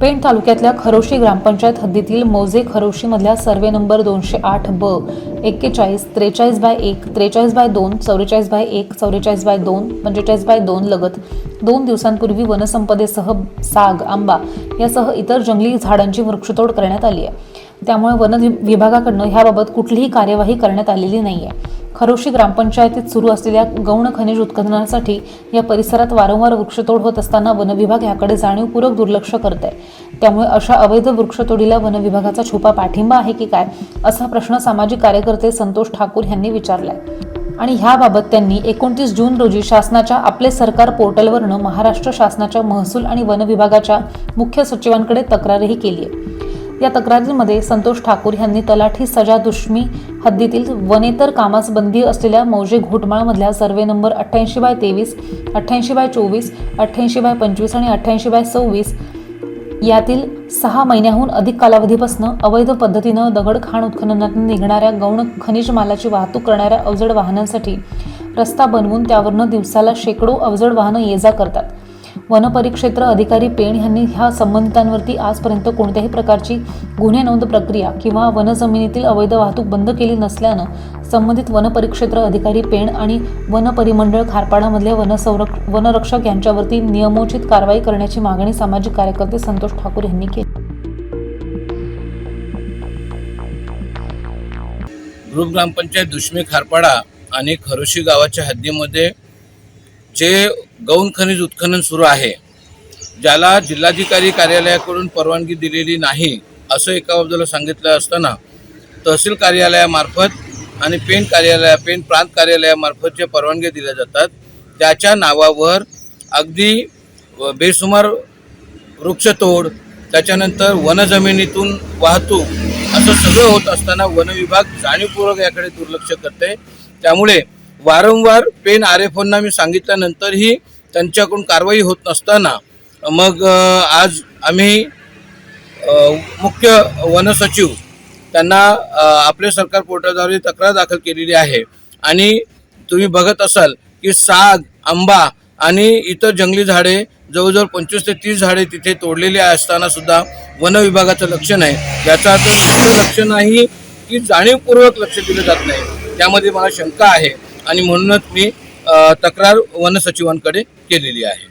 पेण तालुक्यातल्या खरोशी ग्रामपंचायत हद्दीतील मौजे खरोशीमधल्या सर्वे नंबर दोनशे आठ ब एक्केचाळीस त्रेचाळीस बाय एक त्रेचाळीस बाय दोन चौवेचाळीस बाय एक चौवेचाळीस बाय दोन पंचेचाळीस बाय दोन लगत दोन दिवसांपूर्वी वनसंपदेसह साग आंबा यासह इतर जंगली झाडांची वृक्षतोड करण्यात आली आहे. त्यामुळे वन विभागाकडनं ह्याबाबत कुठलीही कार्यवाही करण्यात आलेली नाही आहे खरोशी ग्रामपंचायतीत सुरू असलेल्या गौण खनिज उत्खननासाठी या परिसरात वारंवार वृक्षतोड होत असताना वनविभाग याकडे जाणीवपूर्वक दुर्लक्ष करत आहे त्यामुळे अशा अवैध वृक्षतोडीला वनविभागाचा छुपा पाठिंबा आहे की काय असा प्रश्न सामाजिक कार्यकर्ते संतोष ठाकूर यांनी विचारलाय. आणि ह्याबाबत त्यांनी एकोणतीस जून रोजी शासनाच्या आपले सरकार पोर्टलवरनं महाराष्ट्र शासनाच्या महसूल आणि वन विभागाच्या मुख्य सचिवांकडे तक्रारही केली आहे या तक्रारीमध्ये संतोष ठाकूर यांनी तलाठी सजा दुश्मी हद्दीतील वनेतर कामास बंदी असलेल्या मौजे घोटमाळमधल्या सर्वे नंबर अठ्ठ्याऐंशी बाय तेवीस अठ्ठ्याऐंशी बाय चोवीस अठ्ठ्याऐंशी बाय पंचवीस आणि अठ्ठ्याऐंशी बाय सव्वीस यातील सहा महिन्याहून अधिक कालावधीपासून अवैध पद्धतीनं दगडखाण उत्खननातून निघणाऱ्या गौण खनिज मालाची वाहतूक करणाऱ्या अवजड वाहनांसाठी रस्ता बनवून त्यावरनं दिवसाला शेकडो अवजड वाहनं ये जा करतात. वनपरिक्षेत्र अधिकारी पेण यांनी ह्या संबंधितांवरती आजपर्यंत कोणत्याही प्रकारची गुन्हे नोंद प्रक्रिया किंवा वनजमिनीतील अवैध वाहतूक बंद केली नसल्यानं संबंधित वनपरिक्षेत्र अधिकारी पेण आणि वनपरिमंडळ खारपाडामधले वनसंरक वनरक्षक यांच्यावरती नियमोचित कारवाई करण्याची मागणी सामाजिक कार्यकर्ते संतोष ठाकूर यांनी केली. ग्रुप ग्रामपंचायत दुश्मी खारपाडा आणि खरोशी गावाच्या हद्दीमध्ये जे गौण खनिज उत्खनन सुरू आहे. ज्याला जिल्हाधिकारी कार्यालयाकडून परवानगी दिलेली नाही असं एका बाजूला सांगितलं असताना तहसील कार्यालयामार्फत आणि पेन कार्यालया पेन प्रांत कार्यालयामार्फत जे परवानग्या दिल्या जातात. त्याच्या नावावर अगदी बेसुमार वृक्षतोड त्याच्यानंतर वनजमिनीतून वाहतूक असं सगळं होत असताना वनविभाग जाणीवपूर्वक याकडे दुर्लक्ष करते त्यामुळे वारंवार पेन आर एफ ओंना मी सांगितल्यानंतरही त्यांच्याकडून कारवाई होत नसताना मग आज आम्ही मुख्य वनसचिव त्यांना आपले सरकार पोर्टलद्वारे तक्रार दाखल केलेली आहे. आणि तुम्ही बघत असाल की साग आंबा आणि इतर जंगली झाडे जवळजवळ पंचवीस ते तीस झाडे तिथे तोडलेली असताना सुद्धा वन विभागाचं लक्ष नाही. याचा अर्थ लक्ष नाही की जाणीवपूर्वक लक्ष दिलं जात नाही. त्यामध्ये मला शंका आहे. आणि म्हणूनच मी तक्रार वनसचिवांकडे केलेली आहे.